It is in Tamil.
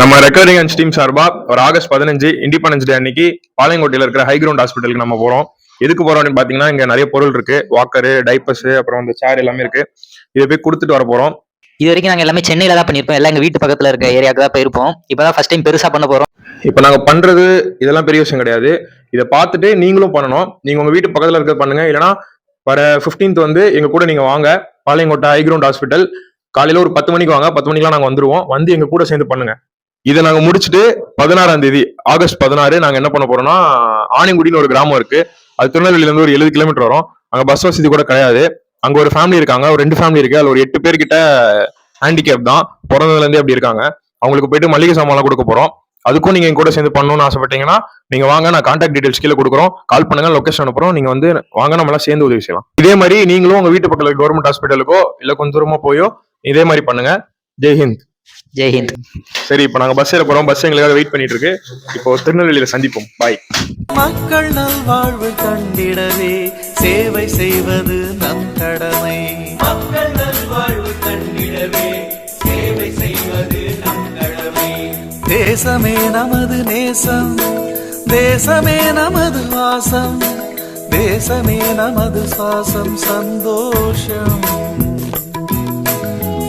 நம்ம ரெக்கவரிங் அண்ட் ஸ்டீம் சார்பா ஒரு ஆகஸ்ட் பதினஞ்சு இண்டிபெண்டன்ஸ் டே அன்னைக்கு பாளையங்கோட்டையில இருக்கிற ஹை கிரவுண்ட் ஹாஸ்பிட்டலுக்கு நம்ம போறோம். எதுக்கு போறோம் அப்படின்னு பாத்தீங்கன்னா இங்க நிறைய பொருள் இருக்கு. வாக்கரு டைப்பர்ஸ் அப்புறம் வந்து சேர் எல்லாமே இருக்கு. இதை போய் கொடுத்துட்டு வர போறோம். இது வரைக்கும் நாங்க எல்லாமே சென்னையில தான் பண்ணிருப்போம் எல்லாம் எங்க வீட்டு பக்கத்துல இருக்க ஏரியாவுக்கு தான் போயிருப்போம். இப்பதான் ஃபர்ஸ்ட் டைம் பெருசா பண்ண போறோம். இப்போ நாங்க பண்றது இதெல்லாம் பெரிய விஷயம் கிடையாது. இதை பார்த்துட்டு நீங்களும் பண்ணணும். நீங்க உங்க வீட்டு பக்கத்துல இருக்கிறது பண்ணுங்க. இல்லைன்னா வர 15th வந்து எங்க கூட நீங்க வாங்க. பாளையங்கோட்டை ஹை கிரவுண்ட் ஹாஸ்பிட்டல் காலையில ஒரு பத்து மணிக்கு வாங்க. பத்து மணிக்கெல்லாம் நாங்க வந்துருவோம். வந்து எங்க கூட சேர்ந்து பண்ணுங்க. இதை நாங்க முடிச்சுட்டு பதினாறாம் தேதி ஆகஸ்ட் பதினாறு நாங்க என்ன பண்ண போறோம்னா ஆணிங்குடின்னு ஒரு கிராமம் இருக்கு. அது திருநெல்வேலியில இருந்து ஒரு எழுபது கிலோமீட்டர் வரும். அங்க பஸ் வசதி கூட கிடையாது. அங்க ஒரு ஃபேமிலி இருக்காங்க. ஒரு ரெண்டு ஃபேமிலி இருக்கு. அதுல ஒரு எட்டு பேர்கிட்ட ஹேண்டிகேப் தான். பிறந்ததுல இருந்தே அப்படி இருக்காங்க. அவங்களுக்கு போயிட்டு மளிகை சாமான்லாம் கொடுக்க போறோம். அதுக்கும் நீங்க கூட சேர்ந்து பண்ணணும்னு ஆசைப்பட்டீங்கன்னா நீங்க வாங்க. நான் கான்டாக்ட் டீடைல்ஸ் கீழே கொடுக்குறோம். கால் பண்ணுங்க. லொகேஷன் அனுப்புறோம். நீங்க வந்து வாங்க. நம்ம எல்லாம் சேர்ந்து உதவி செய்யலாம். இதே மாதிரி நீங்களும் உங்க வீட்டு பக்கத்துல கவர்மெண்ட் ஹாஸ்பிட்டலுக்கோ இல்ல கொஞ்சம் தூரமா போயோ இதே மாதிரி பண்ணுங்க. ஜெய்ஹிந்த் ஜெய்ஹிந்த் சரி. இப்போ நாங்க பஸ் ஏற போறோம். பஸ் எங்களுக்காக வெயிட் பண்ணிட்டு இருக்கு. இப்போ திருநெல்வேலியில சந்திப்போம். பாய் மக்கள் நல்வாழ்வு கண்டிடவே. சேவை செய்வது நம் கடமை. மக்கள் நல்வாழ்வு கண்டிடவே. சேவை செய்வது நம் கடமை. தேசமே நமது நேசம். தேசமே நமது வாசம். தேசமே நமது சுவாசம். சந்தோஷம்.